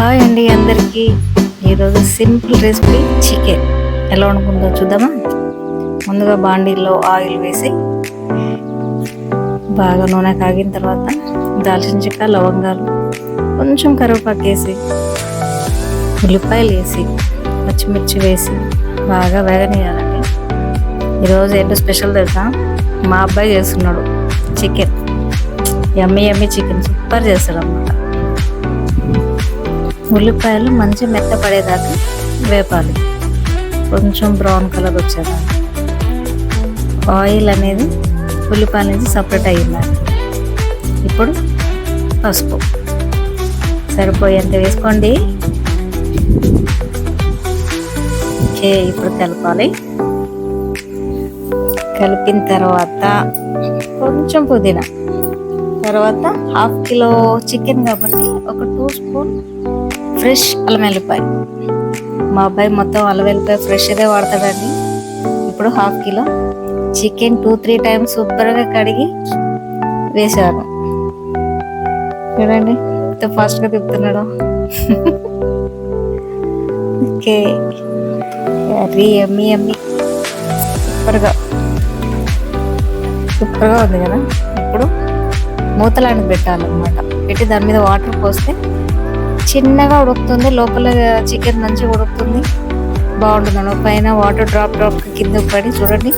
Hi అండి అందరికీ. ఈరోజు సింపుల్ రెసిపీ చికెన్. ఎలా వండుకుందో చూద్దామా? ముందుగా బాండీల్లో ఆయిల్ వేసి బాగా నూనె కాగిన తర్వాత దాల్చిన చెక్క లవంగాలు కొంచెం కరివేపాకు వేసి ఉల్లిపాయలు వేసి పచ్చిమిర్చి వేసి బాగా వేగనీయాలండి ఈరోజు ఏంటో స్పెషల్ తెలుసా? మా అబ్బాయి చేస్తున్నాడు chicken. Yummy yummy chicken. Super చేస్తాడు అన్నమాట ఉల్లిపాయలు మంచి మెత్తపడేదాకా వేపాలి. కొంచెం బ్రౌన్ కలర్ వచ్చేదాకా. ఆయిల్ అనేది ఉల్లిపాయల నుంచి సపరేట్ అయ్యిందాక ఇప్పుడు పసుపు. సరిపోయేంత వేసుకోండి. ఓకే ఇప్పుడు కలపాలి. కలిపిన తర్వాత కొంచెం పుదీనా. తర్వాత హాఫ్ కిలో చికెన్ కాబట్టి ఒక టూ స్పూన్ ఫ్రెష్ అల్లం వెల్లిపాయ మా అబ్బాయి మొత్తం అల్లం వెల్లిపాయ ఫ్రెష్దే వాడతాడండి. ఇప్పుడు half kilo chicken two three times సూపర్గా కడిగి వేశాను చూడండి ఎంత ఫాస్ట్గా తిప్పుతున్నాడు. ఓకే కర్రీ ఎమ్మి ఎమ్మి సూపర్గా సూపర్గా ఉంది కదా. ఇప్పుడు మూతలాంటి పెట్టాలన్నమాట. పెట్టి దాని మీద వాటర్ పోస్తే చిన్నగా ఉడుకుతుంది. లోపల చికెన్ మంచిగా ఉడుకుతుంది. బాగుంటుంది పైన వాటర్ డ్రాప్ డ్రాప్ కింద పడి చూడండి.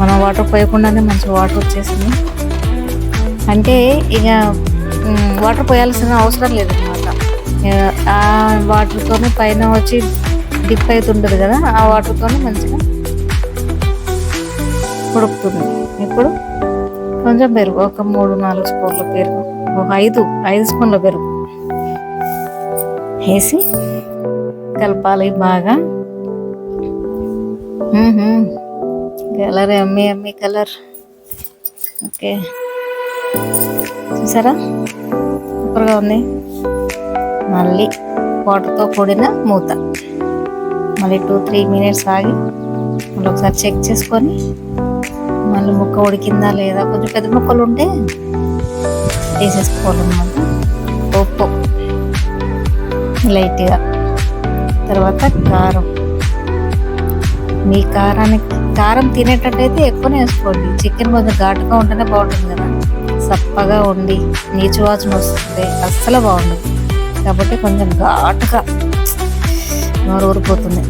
మనం వాటర్ పోయకుండానే మంచి వాటర్ వచ్చేసింది. అంటే ఇక వాటర్ పోయాల్సిన అవసరం లేదనమాట ఆ వాటర్తోనే పైన వచ్చి డిప్ అవుతుంటుంది కదా ఆ వాటర్తోనే మంచిగా ఉడుకుతుంది. ఇప్పుడు కొంచెం పెరుగు. ఒక మూడు నాలుగు స్పూన్ల పెరుగు. ఒక ఐదు ఐదు స్పూన్ల పెరుగు. వేసి కలపాలి బాగా. Colour yummy yummy colour. Okay. చూసారా? సూపర్గా ఉంది. మళ్ళీ వాటర్తో కూడిన మూత. మళ్ళీ టూ త్రీ మినిట్స్ ఆగి మళ్ళీ ఒకసారి చెక్ చేసుకొని మళ్ళీ ముక్క ఉడికిందా లేదా? కొంచెం పెద్ద ముక్కలు ఉంటే వేసేసుకోవాలన్నమాట ఉప్పు. లైట్గా. తర్వాత కారం. మీ కారానికి కారం తినేటట్టయితే ఎక్కువనే వేసుకోండి. చికెన్ కొంచెం ఘాటుగా ఉంటేనే బాగుంటుంది కదా. సప్పగా ఉండి నీచు వాసన వస్తుంది అస్సలు బాగుండదు. కాబట్టి కొంచెం ఘాటుగా నోరు ఊరిపోతుంది.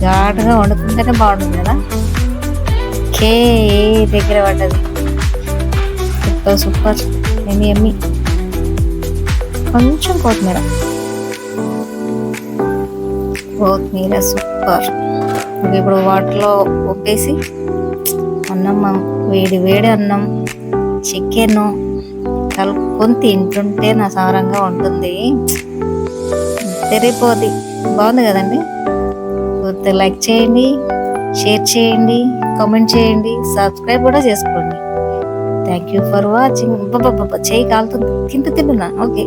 ఘాటుగా వండుకుంటేనే బాగుంటుంది కదా. ఏ దగ్గర పడ్డది? Super super. Yummy yummy? కొంచెం కొత్తిమీర. కొత్తిమీర సూపర్. ఇప్పుడు వాటర్లో ఉప్పేసి అన్నం వేడి వేడి అన్నం చికెన్ కలుపుకొని తింటుంటే నా సారంగా ఉంటుంది. తెరిపోద్ది బాగుంది కదండి? కొద్దిగా లైక్ చేయండి. షేర్ చేయండి కామెంట్ చేయండి సబ్స్క్రైబ్ కూడా చేసుకోండి. థ్యాంక్ యూ ఫర్ వాచింగ్ చేయి కాలుతుంది. తింటూ తింటున్నా. ఓకే